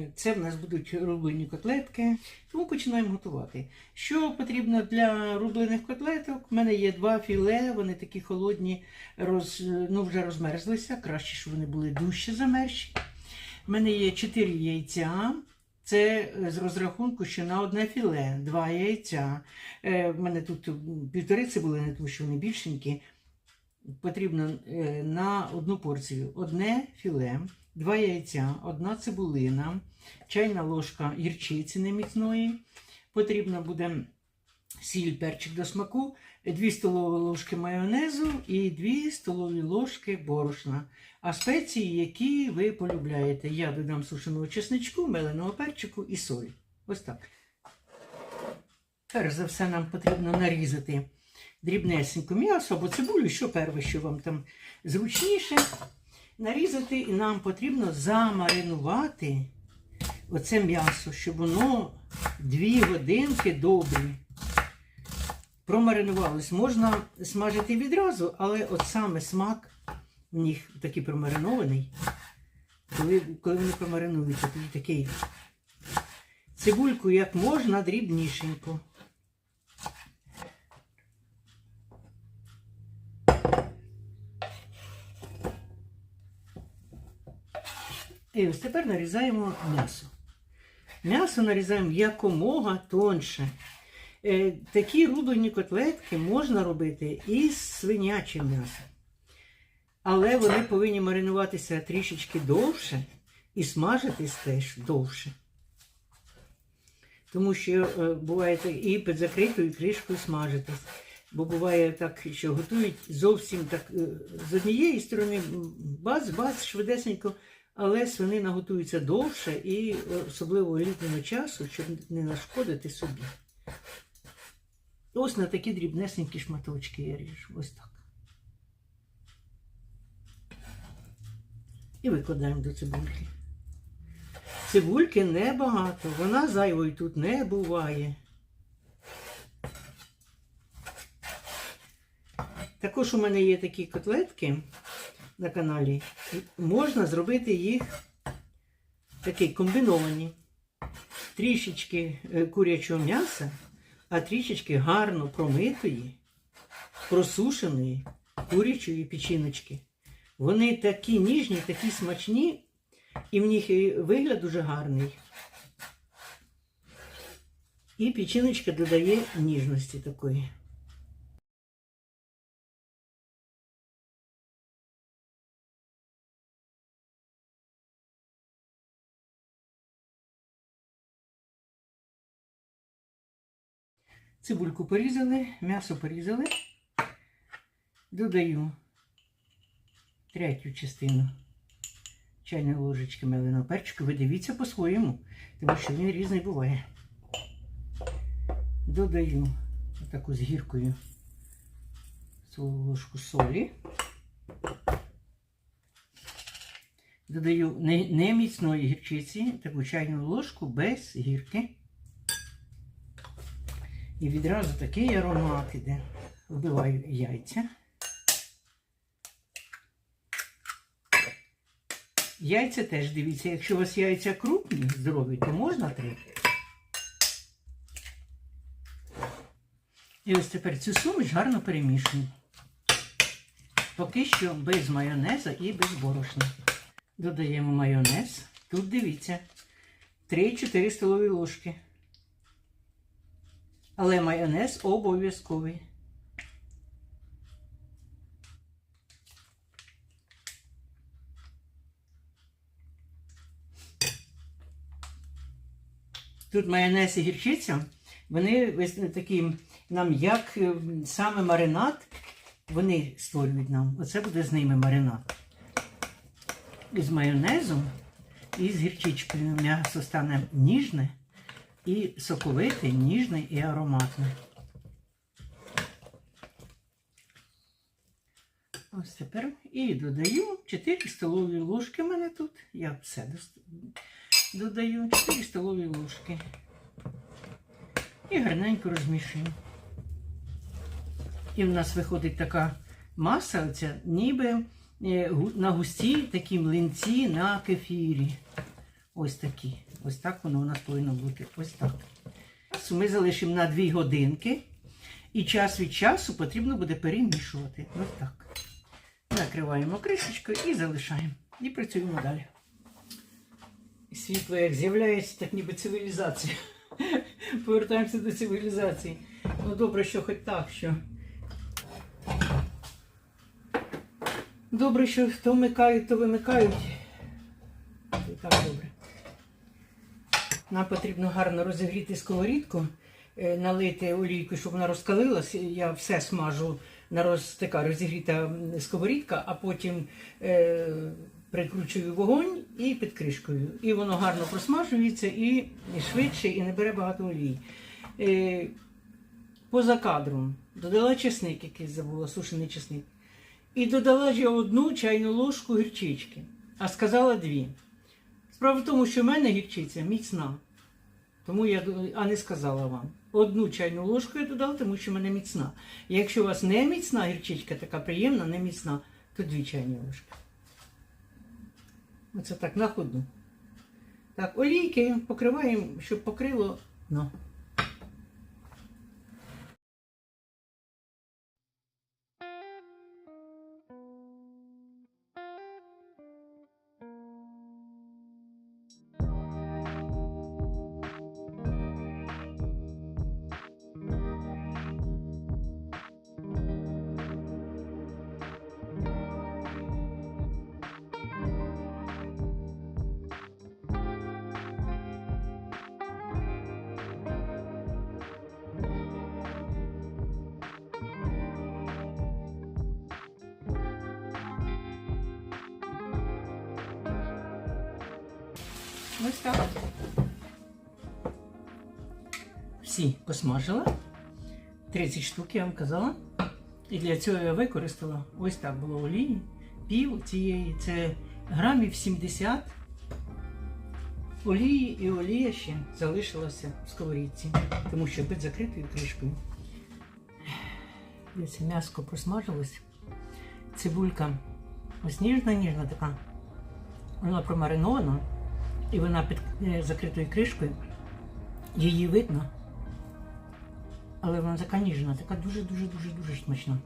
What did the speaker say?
Е, Це в нас будуть рублені котлетки, тому починаємо готувати. Що потрібно для рублених котлеток? У мене є два філе, вони такі холодні, роз, ну вже розмерзлися, краще, щоб вони були дужче замерзші. У мене є 4 яйця. Це е, з розрахунку, що на одне філе, два яйця. Е, в мене тут півтори цибулини, тому що вони більшенькі. Потрібно е, на одну порцію одне філе, два яйця, одна цибулина, чайна ложка гірчиці неміцної. Потрібно буде сіль, перчик до смаку, 2 столові ложки майонезу і 2 столові ложки борошна. А спеції, які ви полюбляєте. Я додам сушеного чесничку, меленого перчику і соль. Ось так. Перш за все, нам потрібно нарізати дрібнесенько м'ясо або цибулю, що перше, що вам там зручніше. Нарізати і нам потрібно замаринувати оце м'ясо, щоб воно дві годинки добрі промаринувалось. Можна смажити відразу, але от саме смак в них такий промаринований. Коли, коли вони промаринуються, тоді такий цибульку як можна дрібнішенько. І ось тепер нарізаємо м'ясо. М'ясо нарізаємо якомога тоньше. Е, такі рублені котлетки можна робити із свинячим м'ясом. Але вони повинні маринуватися трішечки довше і смажитись теж довше. Тому що е, буває і під закритою кришкою смажитись. Бо буває так, що готують зовсім так е, з однієї сторони бац-бац, швидесенько, але свинина готується довше і е, особливо літнього часу, щоб не нашкодити собі. Ось на такі дрібнесенькі шматочки я ріжу. Ось так. І викладаємо до цибульки. Цибульки небагато, вона зайвою тут не буває. Також у мене є такі котлетки на каналі. Можна зробити їх такі комбіновані. Трішечки е, курячого м'яса, а трішечки гарно промитої, просушеної курячої печіночки. Вони такі ніжні, такі смачні, і в них вигляд дуже гарний. І печіночка додає ніжності такої. Цибульку порізали, м'ясо порізали. Додаю третю частину чайної ложечки меленого перчику. Ви дивіться по-своєму, тому що він різний буває. Додаю таку з гіркою свою ложку солі. Додаю не, не міцної гірчиці, таку чайну ложку без гірки. І відразу такий аромат іде. Вбиваю яйця. Яйця теж дивіться, якщо у вас яйця крупні, здорові, то можна три. І ось тепер цю суміш гарно перемішую. Поки що без майонеза і без борошна. Додаємо майонез. Тут дивіться, 3-4 столові ложки. Але майонез обов'язковий. Тут майонез і гірчиця, вони такі нам як е, саме маринад, вони створюють нам. Оце буде з ними маринад. Із майонезом і з гірчичкою м'ясо стане ніжне і соковите, ніжне і ароматне. Ось тепер і додаю 4 столові ложки в мене тут. Я все додаю 4 столові ложки. І гарненько розмішую. І в нас виходить така маса, оця, ніби е, на густій такі млинці на кефірі. Ось такі. Ось так воно у нас повинно бути. Ось так. Ми залишимо на 2 годинки. І час від часу потрібно буде перемішувати. Ось так. Накриваємо кришечкою і залишаємо. І працюємо далі. Світло як з'являється, так ніби цивілізація. Повертаємося до цивілізації. Ну добре, що хоч так, що. Добре, що то вмикають, то вимикають. І так добре. Нам потрібно гарно розігріти сковорідку, е, налити олійку, щоб вона розкалилась. Я все смажу на роз, така розігріта сковорідка, а потім е, прикручую вогонь і під кришкою. І воно гарно просмажується і, швидше, і не бере багато олії. Е, поза кадром додала чесник, який забула, сушений чесник. І додала ж я одну чайну ложку гірчички, а сказала дві. Справа в тому, що в мене гірчиця міцна. Тому я а не сказала вам. Одну чайну ложку я додала, тому що в мене міцна. Якщо у вас не міцна гірчичка, така приємна, не міцна, то дві чайні ложки. Оце так на ходу. Так, олійки покриваємо, щоб покрило дно. Ось так. Всі посмажила. 30 штук, я вам казала. І для цього я використала ось так було олії. Пів цієї, це грамів 70 олії і олія ще залишилася в сковорідці, тому що під закритою кришкою. Дивіться, м'яско просмажилось. Цибулька ось ніжна, ніжна така. Вона промаринована. І вона під е, закритою кришкою. Її видно. Але вона така ніжна, така дуже-дуже-дуже дуже смачна.